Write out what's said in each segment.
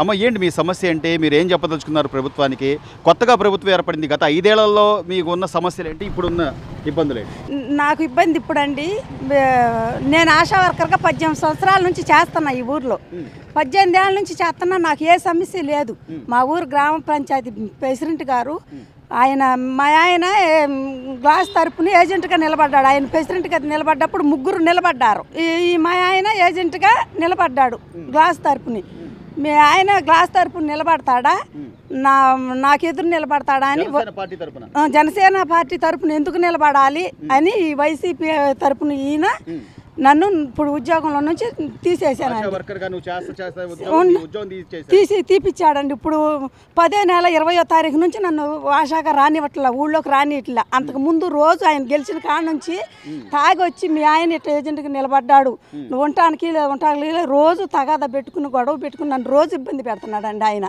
అమ్మ ఏంటి మీ సమస్య ఏంటి మీరు ఏం చెప్పదలుచుకున్నారు ప్రభుత్వానికి? కొత్తగా ప్రభుత్వం ఏర్పడింది గత ఐదేళ్ళలో మీకు ఉన్న సమస్యలు ఏంటి? ఇప్పుడున్న ఇబ్బందులు ఏంటి? నాకు ఇబ్బంది ఇప్పుడండి. నేను ఆశా వర్కర్గా పద్దెనిమిది సంవత్సరాల నుంచి చేస్తున్నా ఈ ఊర్లో. పద్దెనిమిది ఏళ్ళ నుంచి చేస్తున్నా నాకు ఏ సమస్య లేదు. మా ఊరు గ్రామ పంచాయతీ ప్రెసిడెంట్ గారు ఆయన మా ఆయన గ్లాస్ తరపున ఏజెంట్గా నిలబడ్డాడు. ఆయన ప్రెసిడెంట్గా నిలబడ్డప్పుడు ముగ్గురు నిలబడ్డారు. ఈ ఈ మా ఆయన ఏజెంట్గా నిలబడ్డాడు గ్లాస్ తరపుని. మీ ఆయన గ్లాస్ తరపున నిలబడతాడా? నా నాకు ఎదురు నిలబడతాడా అని జనసేన పార్టీ తరపున. ఎందుకు నిలబడాలి అని ఈ వైసీపీ తరపున ఈయన నన్ను ఇప్పుడు ఉద్యోగంలో నుంచి ఆశా తీసేశానండి వర్కర్గా నువ్వు చేస్తా చేస్తా ఉద్యోగం నీ ఉద్యోగం తీసేసారు తీసి తీపిచ్చాడండి. ఇప్పుడు పదే నెల ఇరవయో తారీఖు నుంచి నన్ను ఆశాగా రానివ్వట్ల ఊళ్ళోకి రానిట్లా అంతకు ముందు రోజు ఆయన గెలిచిన కాడ నుంచి తాగి వచ్చి మీ ఆయన ఇట్లా ఏజెంట్కి నిలబడ్డాడు. నువ్వు ఉండటానికి ఉండటానికి రోజు తగాదా పెట్టుకుని గొడవ పెట్టుకుని నన్ను రోజు ఇబ్బంది పెడుతున్నాడండి ఆయన.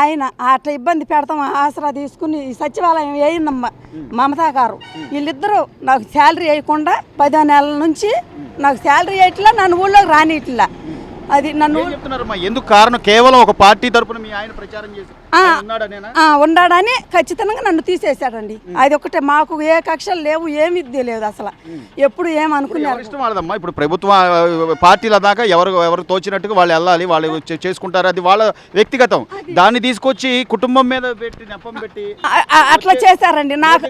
ఆయన అట్లా ఇబ్బంది పెడతాం ఆసరా తీసుకుని ఈ సచివాలయం వేయిందమ్మ మమతా గారు. వీళ్ళిద్దరూ నాకు శాలరీ వేయకుండా పదో నెలల నుంచి నాకు శాలరీ ఇట్లా నన్ను ఊళ్ళోకి రానిట్లా. అది నన్ను ఏం ఎందుకు కారణం? కేవలం ఒక పార్టీ తరపున మీ ఆయన ప్రచారం చేసి ఉన్నాడని ఖచ్చితంగా నన్ను తీసేశాడండి. అది ఒకటే మాకు ఏ కక్షలు లేవు ఏమి లేదు అసలు. ఎప్పుడు ఏమనుకున్నారు? ఇష్టం వాళ్ళదమ్మా? ఇప్పుడు ప్రభుత్వం పార్టీల దాకా ఎవరు ఎవరు తోచినట్టుగా వాళ్ళు వెళ్ళాలి వాళ్ళు చేసుకుంటారు. అది వాళ్ళ వ్యక్తిగతం. దాన్ని తీసుకొచ్చి కుటుంబం మీద పెట్టి పెట్టి అట్లా చేశారండి. నాకు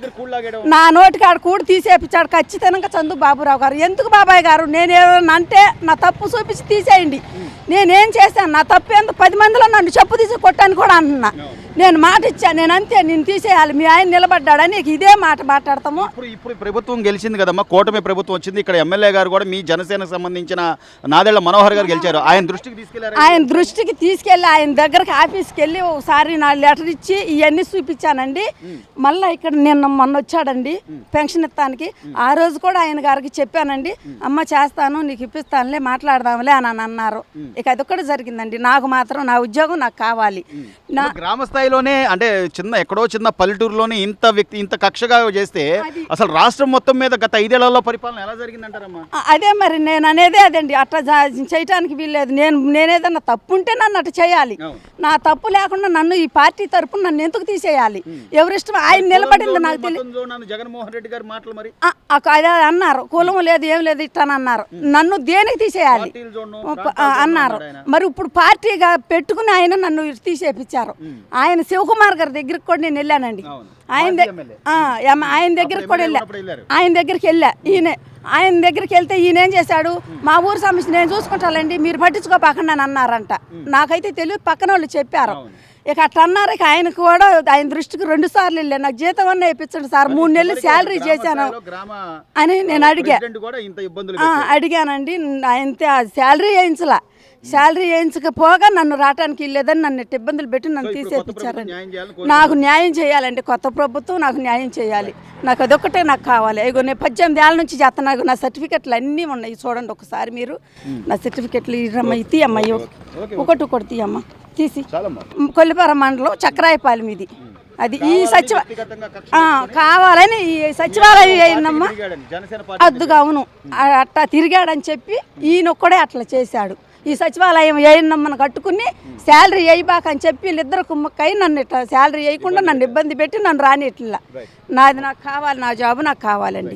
నా నోటికాడ కూడా తీసేపించాడు ఖచ్చితంగా చందు బాబురావు గారు. ఎందుకు బాబాయ్ గారు? నేనేమన్నా అంటే నా తప్పు చూపించి తీసేయండి. నేనేం చేశాను? నా తప్పు ఎందుకు పది మందిలో నన్ను చెప్పు తీసి కొట్టాను కూడా అంటున్నా No. నేను మాట ఇచ్చాను నేను అంతే నేను తీసేయాలి. మీ ఆయన నిలబడ్డాడని నీకు ఇదే మాట మాట్లాడతాము. ఇప్పుడు ఇప్పుడు ప్రభుత్వం గెలిచింది కదమ్మా కూటమి ప్రభుత్వం వచ్చింది. ఇక్కడ ఎమ్మెల్యే గారు కూడా మీ జనసేనకు సంబంధించిన నాదెళ్ళ మనోహర్ గారు గెలిచారు. ఆయన దృష్టికి తీసుకెళ్ళారు? ఆయన దృష్టికి తీసుకెళ్ళి ఆయన దగ్గరికి ఆఫీస్కి వెళ్ళి ఒకసారి నా లెటర్ ఇచ్చి ఇవన్నీ చూపించానండి. మళ్ళీ ఇక్కడ నిన్న మొన్న వచ్చాడండి పెన్షన్ ఇస్తానికి. ఆ రోజు కూడా ఆయన గారికి చెప్పానండి అమ్మ చేస్తాను నీకు ఇప్పిస్తానులే మాట్లాడదాంలే అని అని అన్నారు ఇక అదొక్కటి జరిగిందండి. నాకు మాత్రం నా ఉద్యోగం నాకు కావాలి. నా గ్రామ స్థాయిలోనే అంటే చిన్న ఎక్కడో చిన్న పల్లెటూరులోనే ఇంత వ్యక్తి ఇంత కక్షగా చేస్తే అసలు రాష్ట్రం మొత్తం మీద గత ఐదేళ్ళలో పరిపాలన ఎలా జరిగిందంటారమ్మా? అదే మరి నేను అనేదే అదండి. అట్లా చేయటానికి వీల్లేదు. నేను నేనేదన్నా తప్పు ఉంటే నన్ను అట్లా చేయాలి. నా తప్పు లేకుండా నన్ను ఈ పార్టీ తరపున నన్ను ఎందుకు తీసేయాలి? ఎవరిష్టం? ఆయన నిలబడింది నాకు తెలియదు జగన్మోహన్ రెడ్డి గారి మాటలు మరి? అదే అన్నారు. కులం లేదు ఏం లేదు ఇట్లా అన్నారు. నన్ను దేనికి తీసేయాలి? అన్నారు. మరి ఇప్పుడు పార్టీగా పెట్టుకుని ఆయన నన్ను తీసేపించారు ఆయన శివకుమార్ గారి దగ్గరికి కూడా నేను వెళ్ళానండి. ఆయన ఆయన దగ్గరికి కూడా వెళ్ళా. ఆయన దగ్గరికి వెళ్ళా. ఈయన ఆయన దగ్గరికి వెళ్తే ఈయన ఏం చేశాడు మా ఊరు సమస్య నేను చూసుకుంటానండి మీరు పట్టించుకోపాకండి అని అన్నారంట. నాకైతే తెలియదు పక్కన వాళ్ళు చెప్పారు. ఇక అట్లా అన్నారు. ఇక ఆయనకు కూడా ఆయన దృష్టికి రెండు సార్లు వెళ్ళా నాకు జీతం అన్న ఇప్పించండి సార్. మూడు నెలలు శాలరీ చేశాను. అని నేను అడిగా. అడిగానండి. ఆయన శాలరీ వేయించలా. శాలరీ వేయించకపోగా నన్ను రావటానికి లేదని నన్ను ఇబ్బందులు పెట్టి నన్ను తీసేపించారండి. నాకు న్యాయం చేయాలండి. కొత్త ప్రభుత్వం నాకు న్యాయం చేయాలి. నాకు అదొక్కటే నాకు కావాలి. ఇగో నేను పద్దెనిమిది ఏళ్ళ నుంచి చేస్తాను నాకు నా సర్టిఫికెట్లు అన్నీ ఉన్నాయి. చూడండి ఒకసారి మీరు. నా సర్టిఫికెట్లు ఇరమ్మ ఓకే, ఒకటి ఒకటి తీయమ్మ. తీసి. కొల్లిపార మండలం చక్రాయపాలెం ఇది. అది ఈ సచివ కావాలని ఈ సచివాలయం అయిందమ్మా. అద్దుగా అవును అట్టా తిరిగాడని చెప్పి ఈయన ఒక్కడే అట్లా చేశాడు. ఈ సచివాలయం వేయనమ్మని కట్టుకుని శాలరీ వేయబాక అని చెప్పి వీళ్ళిద్దరు కుమ్మక్కై నన్ను ఇట్లా శాలరీ వేయకుండా నన్ను ఇబ్బంది పెట్టి నన్ను రాని ఇట్లా నాది నాకు కావాలి నా జాబ్ నాకు కావాలండి.